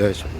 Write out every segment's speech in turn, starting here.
До вечора.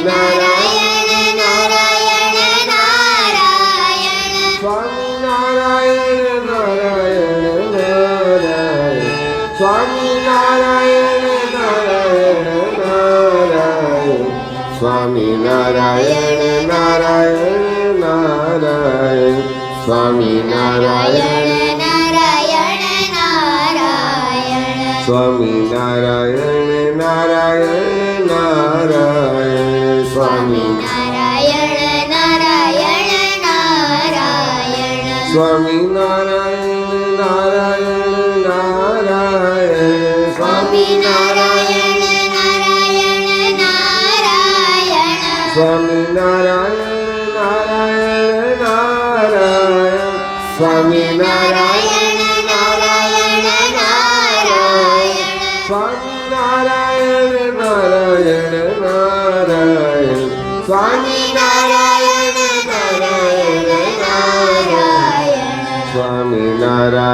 Swami Narayana Narayana Narayana Swami Narayana Narayana Narayana Swami Narayana ومن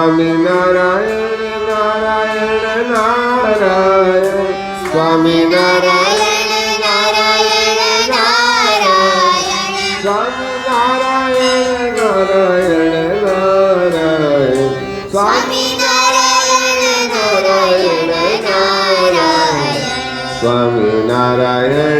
Swami Narayana Narayana Narayana Swami Narayana Narayana Narayana Swami Narayana Narayana Narayana Swami Narayana Narayana Narayana Swami Narayana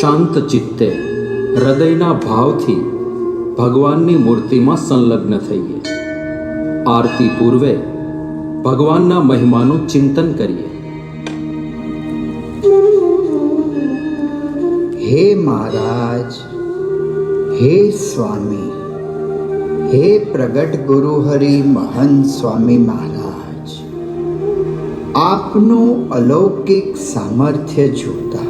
શાંત ચિત્તે હૃદયના ભાવથી ભગવાનની મૂર્તિમાં સંલગ્ન થઈએ આરતી પૂર્વે ભગવાનના મહિમાનું ચિંતન કરીએ હે મહારાજ હે સ્વામી હે પ્રગટ ગુરુ હરિ મહંત સ્વામી મહારાજ આપનું અલૌકિક સામર્થ્ય જોતા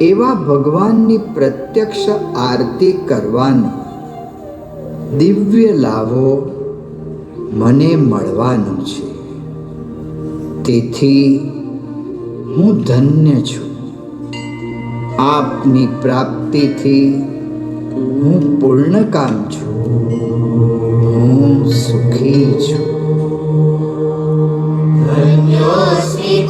એવા ભગવાનની પ્રત્યક્ષ આરતી કરવાનો. દિવ્ય લાભો મને મળવાનો છે. તેથી હું ધન્ય છું. આપની પ્રાપ્તિથી હું પૂર્ણકામ છું. હું સુખી છું. ધન્યોસ્મિ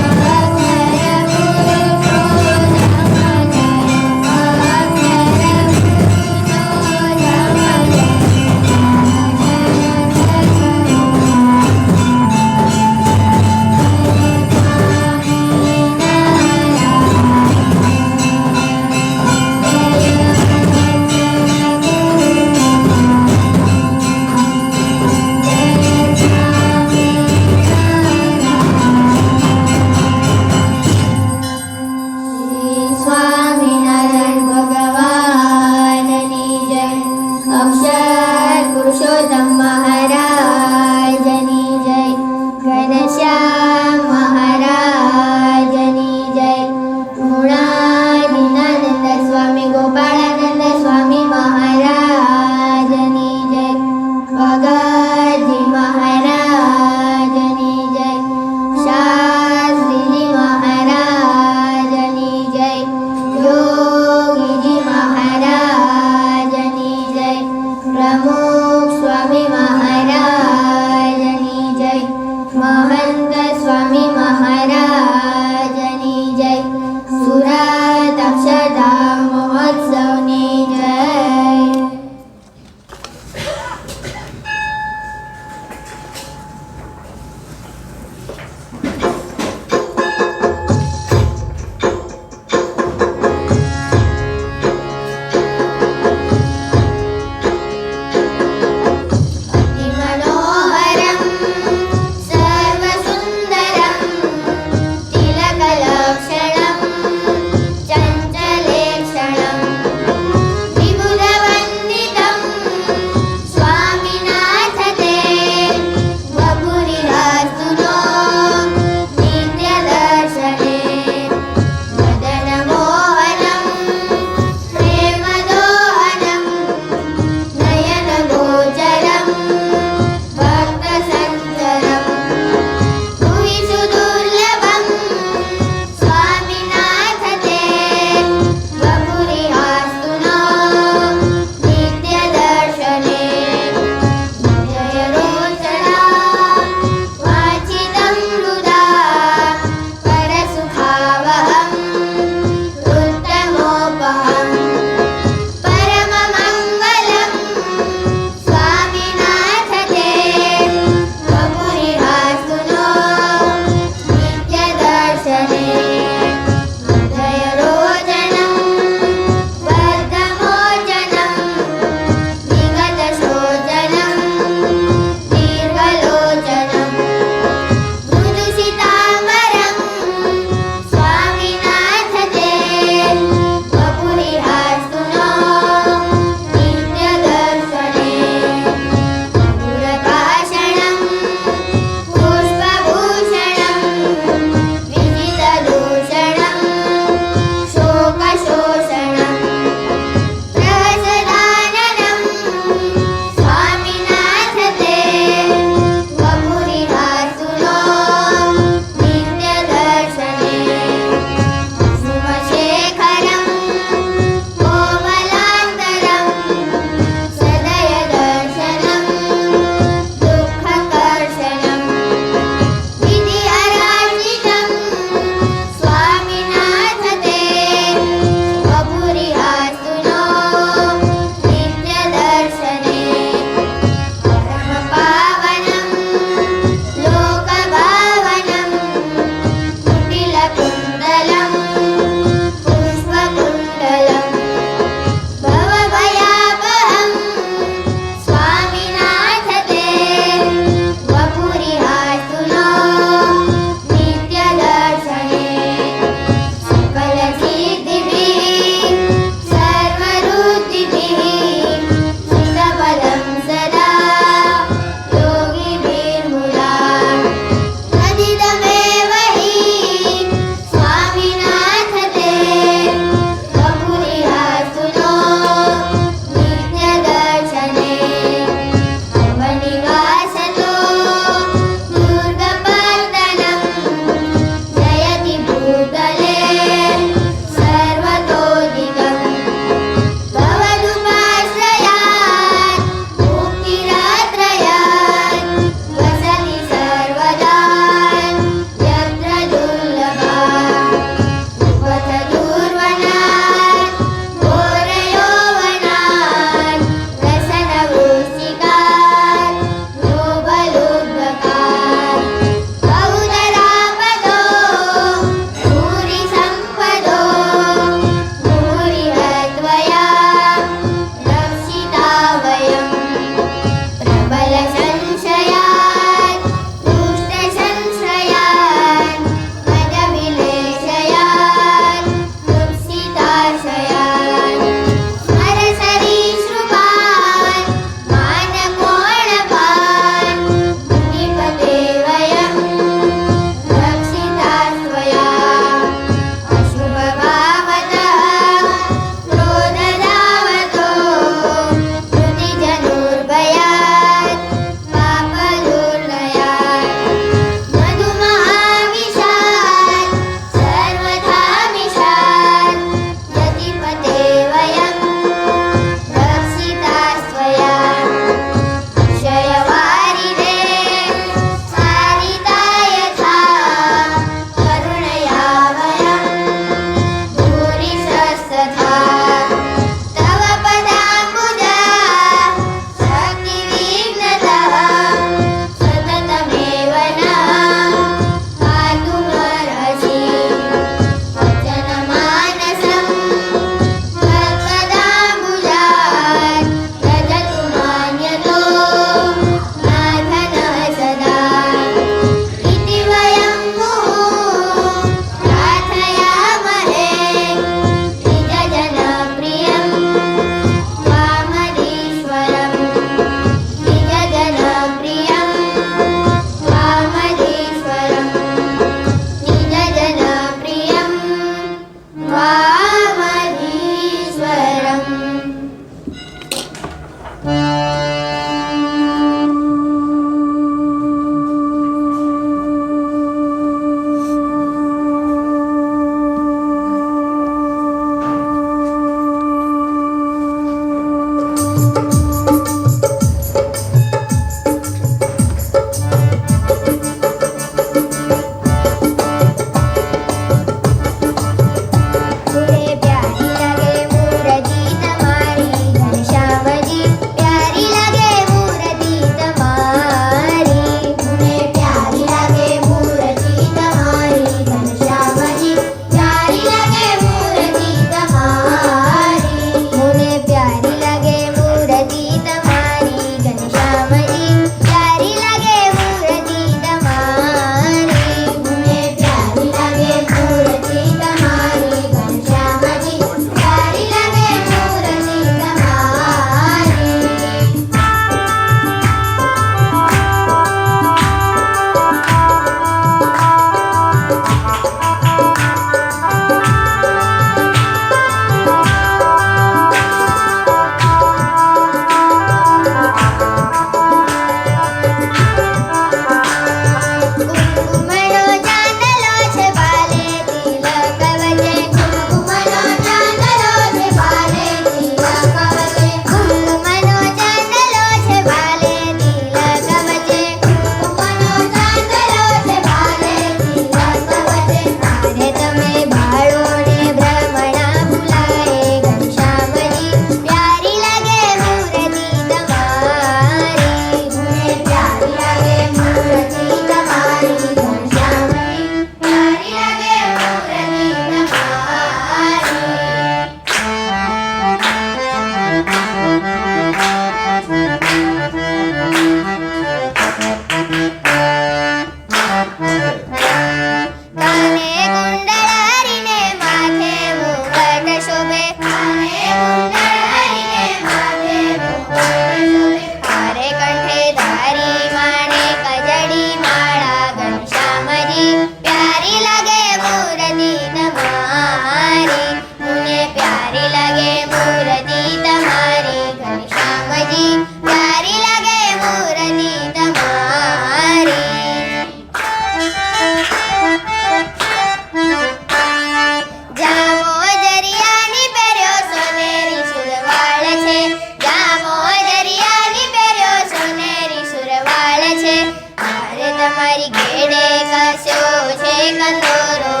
એડે કશો છે કલોરો